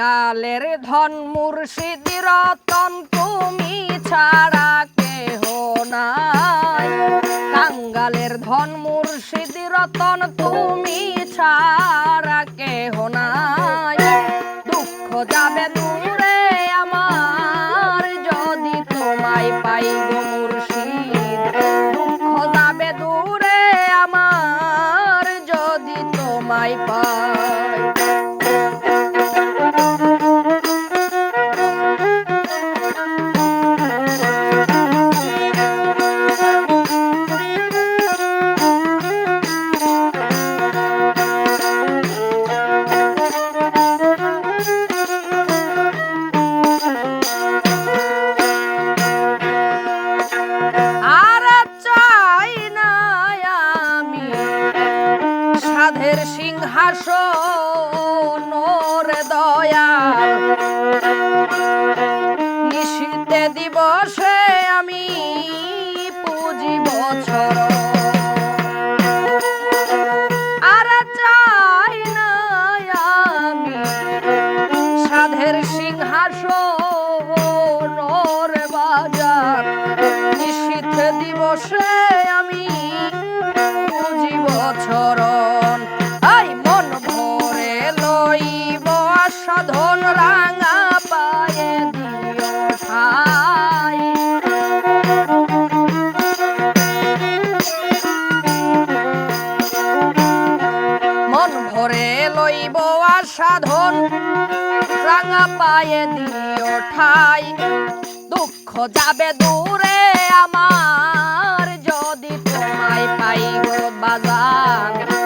কাঙ্গালের ধন মুর্শিদ রতন, তুমি ছাড়া কেহ নাই। কাঙ্গালের ধন মুর্শিদ রতন, তুমি ছাড়া কেহ নাই। দুঃখ যাবে দূরে আমার, যদি তোমায় পাই সিংহাসন ওরে দয়াল। নিশীতে দিবসে আমি পুজি বছর আর চাই না আমি সাধের সিংহাসন পায়ে দিও ঠাই দুঃখ যাবে দূরে আমার যদি তোমায় পাই গো বাজান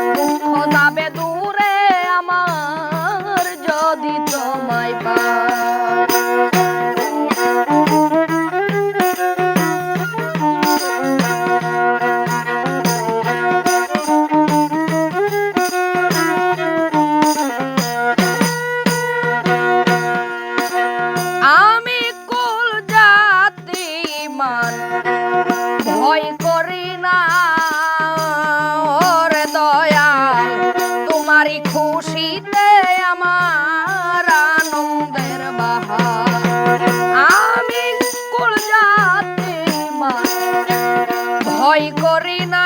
তোমারই খুশিতে আমার আনন্দের বাহার। আমি কুল জাতি ভয় করি না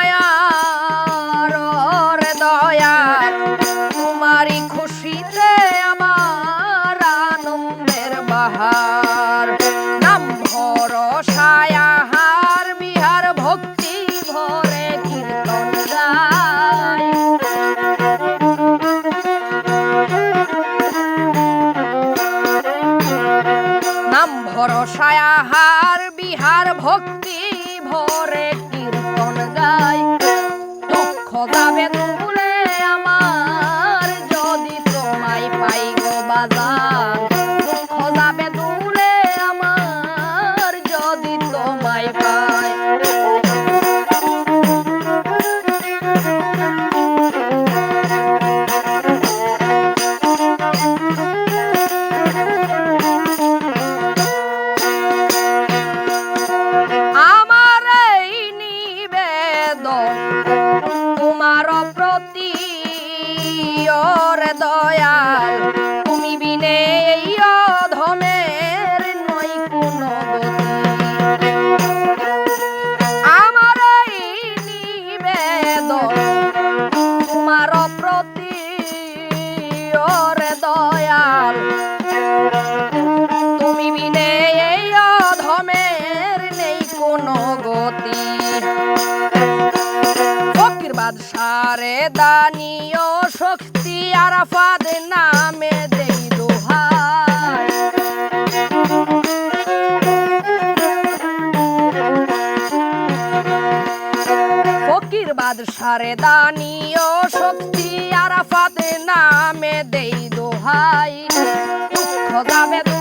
আহার বিহার ভক্তি ভরে ওরে দয়াল, তুমি বিনে এই অধমের নই কোনো আমার এই নিবেদন তোমার প্রতি, ওরে দয়াল, তুমি বিনে এই অধমের নেই কোনো গতি ফকির বাদশারে দানীয় শক্তি আরাফাদ নামে দেই দোহাই। ফকির বাদশারে দানীয় শক্তি আরাফাত নামে দেই দোহাই। দুঃখ